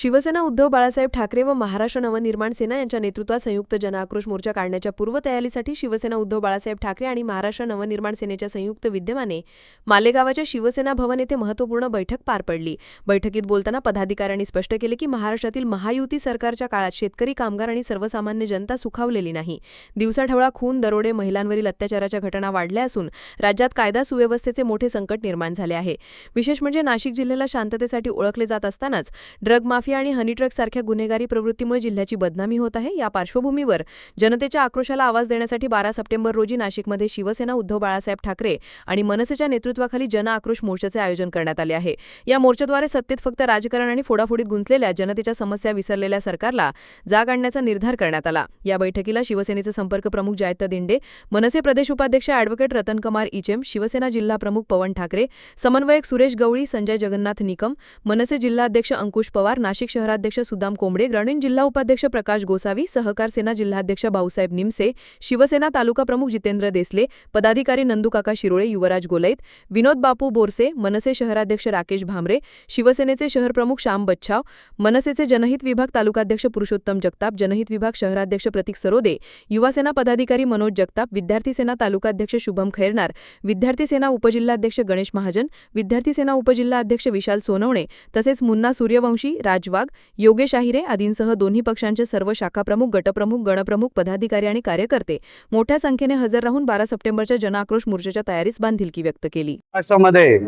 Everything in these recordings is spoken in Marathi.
शिवसेना उद्धव बाळासाहेब ठाकरे व महाराष्ट्र नवनिर्माण सेना यांच्या नेतृत्वात संयुक्त जनआक्रोश मोर्चा काढण्याच्या पूर्वतयारीसाठी शिवसेना उद्धव बाळासाहेब ठाकरे आणि महाराष्ट्र नवनिर्माण सेनेच्या संयुक्त विद्यमाने मालेगावाच्या शिवसेना भवन येथे महत्त्वपूर्ण बैठक पार पडली. बैठकीत बोलताना पदाधिकाऱ्यांनी स्पष्ट केले की महाराष्ट्रातील महायुती सरकारच्या काळात शेतकरी कामगार आणि सर्वसामान्य जनता सुखावलेली नाही. दिवसाढवळा खून दरोडे महिलांवरील अत्याचाराच्या घटना वाढल्या असून राज्यात कायदा सुव्यवस्थेचे मोठे संकट निर्माण झाले आहे. विशेष म्हणजे नाशिक जिल्ह्याला शांततेसाठी ओळखले जात असतानाच ड्रग माफिया आणि हनी ट्रक सारख्या गुन्हेगारी प्रवृत्तीमुळे जिल्ह्याची बदनामी होत आहे. या पार्श्वभूमीवर जनतेच्या आक्रोशाला आवाज देण्यासाठी बारा सप्टेंबर रोजी नाशिकमध्ये शिवसेना उद्धव बाळासाहेब ठाकरे आणि मनसेच्या नेतृत्वाखाली जन आक्रोश मोर्चाचे आयोजन करण्यात आले आहे. या मोर्चाद्वारे सत्तेत फक्त राजकारण आणि फोडाफोडीत गुंतलेल्या जनतेच्या समस्या विसरलेल्या सरकारला जाग आणण्याचा निर्धार करण्यात आला. या बैठकीला शिवसेनेचे संपर्क प्रमुख जयंत दिंडे मनसे प्रदेश उपाध्यक्ष अॅडव्होकेट रतनकुमार इचेम शिवसेना जिल्हा प्रमुख पवन ठाकरे समन्वयक सुरेश गवळी संजय जगन्नाथ निकम मनसे जिल्हाध्यक्ष अंकुश पवार नाशिक नाशिक शहराध्यक्ष सुदाम कोंबडे ग्रामीण जिल्हा उपाध्यक्ष प्रकाश गोसावी सहकार सेना जिल्हाध्यक्ष भाऊसाहेब निमसे शिवसेना तालुका प्रमुख जितेंद्र देसले पदाधिकारी नंदूकाका शिरोळे युवराज गोलैत विनोद बापू बोरसे मनसे शहराध्यक्ष राकेश भामरे शिवसेनेचे शहर प्रमुख श्याम बच्छाव मनसेचे जनहित विभाग तालुकाध्यक्ष पुरुषोत्तम जगताप जनहित विभाग शहराध्यक्ष प्रतीक सरोदे युवासेना पदाधिकारी मनोज जगताप विद्यार्थी सेना तालुकाध्यक्ष शुभम खैरनार विद्यार्थी सेना उपजिल्हाध्यक्ष गणेश महाजन विद्यार्थी सेना उपजिल्हाध्यक्ष विशाल सोनवणे तसेच मुन्ना सूर्यवंशी राज राजवाग योगेश आहिरे आदींसह दोन्ही पक्षांचे सर्व शाखाप्रमुख गटप्रमुख गणप्रमुख पदाधिकारी आणि कार्यकर्ते मोठ्या संख्येने हजर राहून बारा सप्टेंबरच्या जनआक्रोश मोर्चाच्या तयारीस बांधिलकी व्यक्त केली. महाराष्ट्रामध्ये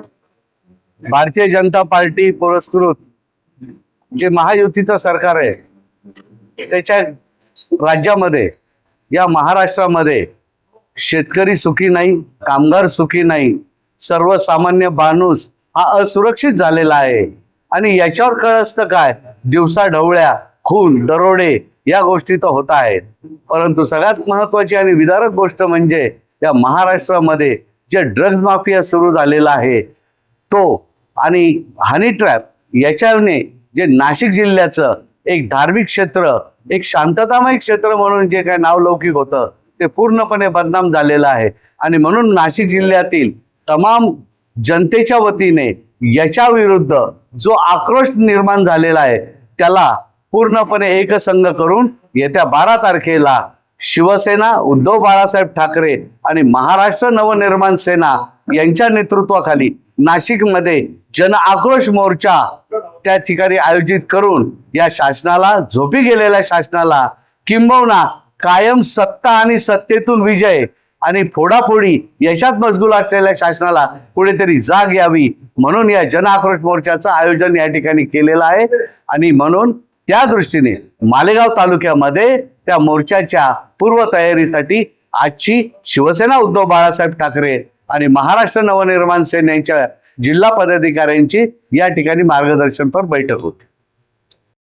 भारतीय जनता पार्टी पुरस्कृत जे महायुतीचं सरकार आहे त्याच्या राज्यामध्ये या महाराष्ट्रामध्ये शेतकरी सुखी नाही कामगार सुखी नाही सर्वसामान्य माणूस हा असुरक्षित झालेला आहे. आणि याच्यावर कळसतं काय? दिवसा ढवळ्या खून दरोडे या गोष्टी तर होत आहेत. परंतु सगळ्यात महत्वाची आणि विदारक गोष्ट म्हणजे या महाराष्ट्रामध्ये जे ड्रग्ज माफिया सुरू झालेला आहे तो आणि हनी ट्रॅप याच्याने जे नाशिक जिल्ह्याचं एक धार्मिक क्षेत्र एक शांततामय क्षेत्र म्हणून जे काय नावलौकिक होतं ते पूर्णपणे बदनाम झालेलं आहे. आणि म्हणून नाशिक जिल्ह्यातील तमाम जनतेच्या वतीने याच्या विरुद्ध जो आक्रोश निर्माण झालेला आहे त्याला पूर्णपणे एकसंघ करून येत्या बारा तारखेला शिवसेना उद्धव बाळासाहेब ठाकरे आणि महाराष्ट्र नवनिर्माण सेना यांच्या नेतृत्वाखाली नाशिकमध्ये जन आक्रोश मोर्चा त्या ठिकाणी आयोजित करून या शासनाला झोपी गेलेल्या शासनाला किंबहुना कायम सत्ता आणि सत्तेतून विजय आणि फोडाफोडी याच्यात मजगूल असलेल्या शासनाला कुठेतरी जाग यावी म्हणून या जन आक्रोश मोर्चाचं आयोजन या ठिकाणी केलेलं आहे. आणि म्हणून त्या दृष्टीने मालेगाव तालुक्यामध्ये त्या मोर्चाच्या पूर्वतयारीसाठी आजची शिवसेना उद्धव बाळासाहेब ठाकरे आणि महाराष्ट्र नवनिर्माण सेनेच्या जिल्हा पदाधिकाऱ्यांची या ठिकाणी मार्गदर्शनपर बैठक होती.